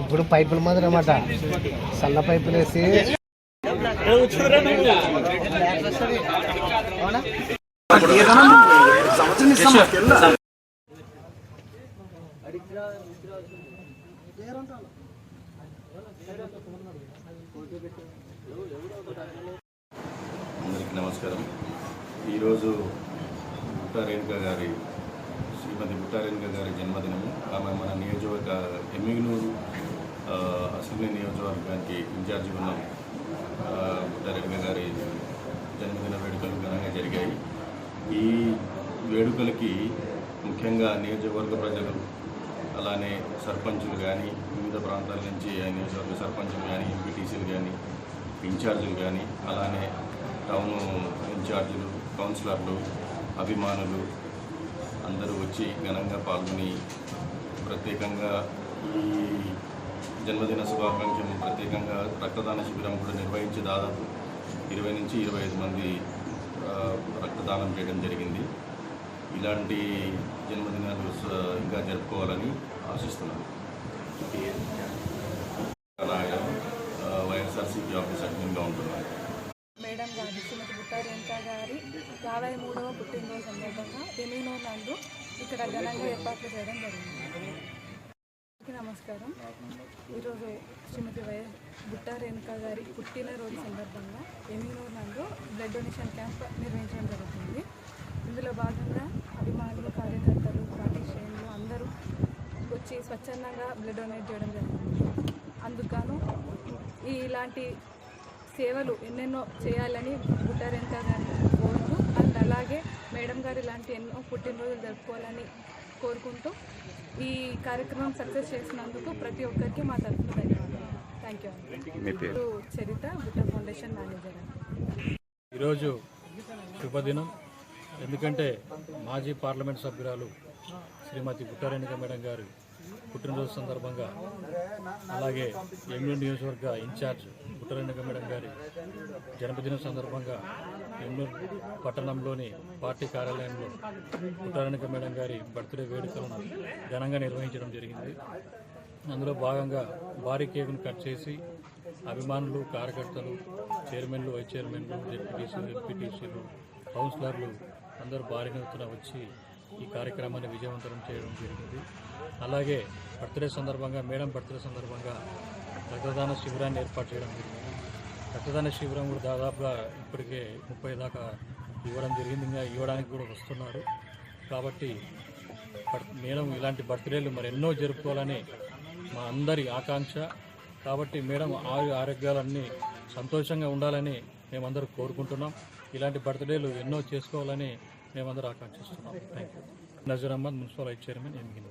ఇప్పుడు పైపుల మాదిరి అనమాట సన్న పైపులు వేసి. అందరికీ నమస్కారం. ఈరోజు బుట్టా రేణుక గారి శ్రీమతి బుట్టా గారి జన్మదినము. ఆమె మన నియోజకవర్గ ఎమ్మిగనూరు అసెంబ్లీ నియోజకవర్గానికి ఇన్ఛార్జి ఉన్న ఆ, గారి జన్మదిన వేడుకలు ఘనంగా జరిగాయి. ఈ వేడుకలకి ముఖ్యంగా నియోజకవర్గ ప్రజలు అలానే సర్పంచులు కానీ వివిధ ప్రాంతాల నుంచి ఆ నియోజకవర్గ సర్పంచులు కానీ ఎంపీటీసీలు కానీ ఇన్ఛార్జీలు కానీ అలానే టౌన్ ఇన్ఛార్జీలు కౌన్సిలర్లు అభిమానులు అందరూ వచ్చి ఘనంగా పాల్గొని ప్రత్యేకంగా ఈ జన్మదిన శుభాకాంక్షలు ప్రత్యేకంగా రక్తదాన శిబిరం కూడా నిర్వహించి దాదాపు ఇరవై నుంచి ఇరవై ఐదు మంది రక్తదానం చేయడం జరిగింది. ఇలాంటి జన్మదినాలు ఇంకా జరుపుకోవాలని ఆశిస్తున్నాను. యాభై మూడవ పుట్టినరోజు సందర్భంగా ఎమినో నందు ఇక్కడ ఘనంగా ఏర్పాట్లు చేయడం జరిగింది. నమస్కారం. ఈరోజు శ్రీమతి వై బుట్టా రేణుకా గారి పుట్టినరోజు సందర్భంగా ఎమినో నందు బ్లడ్ డొనేషన్ క్యాంప్ నిర్వహించడం జరుగుతుంది. ఇందులో భాగంగా అభిమానులు కార్యకర్తలు పార్టీ శ్రేణులు అందరూ వచ్చి స్వచ్ఛందంగా బ్లడ్ డొనేట్ చేయడం జరిగింది. అందుకు ఈ ఇలాంటి సేవలు ఎన్నెన్నో చేయాలని బుట్టారెంక గారిని కోరుతూ అండ్ అలాగే మేడం గారు ఇలాంటి ఎన్నో పుట్టినరోజులు జరుపుకోవాలని కోరుకుంటూ ఈ కార్యక్రమం సక్సెస్ చేసినందుకు ప్రతి ఒక్కరికి మా తరఫున ధన్యవాదాలు. థ్యాంక్ యూ చరిత బుట్ట ఫౌండేషన్ మేనేజర్. ఈరోజు శుభదినం. ఎందుకంటే మాజీ పార్లమెంట్ సభ్యురాలు శ్రీమతి పుట్టారేణిక మేడం గారు పుట్టినరోజు సందర్భంగా అలాగే ఎమ్మెల్యే నియోజకవర్గ ఇన్ఛార్జ్ పుట్టారేణిక మేడం గారి జన్మదినం సందర్భంగా ఎమ్మెల్యే పట్టణంలోని పార్టీ కార్యాలయంలో పుట్టారేణిక మేడం గారి బర్త్డే వేడుకలను ఘనంగా నిర్వహించడం జరిగింది. అందులో భాగంగా భారీ కేకును కట్ చేసి అభిమానులు కార్యకర్తలు చైర్మన్లు వైస్ చైర్మన్లు డిప్యూటీసీలు ఎంపీటీసీలు కౌన్సిలర్లు అందరూ భారీ ఎత్తున వచ్చి ఈ కార్యక్రమాన్ని విజయవంతం చేయడం జరిగింది. అలాగే బర్త్డే సందర్భంగా మేడం బర్త్డే సందర్భంగా రక్తదాన శిబిరాన్ని ఏర్పాటు చేయడం జరిగింది. రక్తదాన శిబిరం కూడా దాదాపుగా ఇప్పటికే ముప్పై దాకా ఇవ్వడం జరిగింది. ఇంకా ఇవ్వడానికి కూడా వస్తున్నారు. కాబట్టి మేడం ఇలాంటి బర్త్డేలు మరి ఎన్నో జరుపుకోవాలని మా అందరి ఆకాంక్ష. కాబట్టి మేడం ఆయు ఆరోగ్యాలన్నీ సంతోషంగా ఉండాలని మేమందరూ కోరుకుంటున్నాం. ఇలాంటి బర్త్డేలు ఎన్నో చేసుకోవాలని మేమందరూ ఆకాంక్షిస్తున్నాం. Thank you Nazar Ahmed municipal vice chairman ఎన్నికలు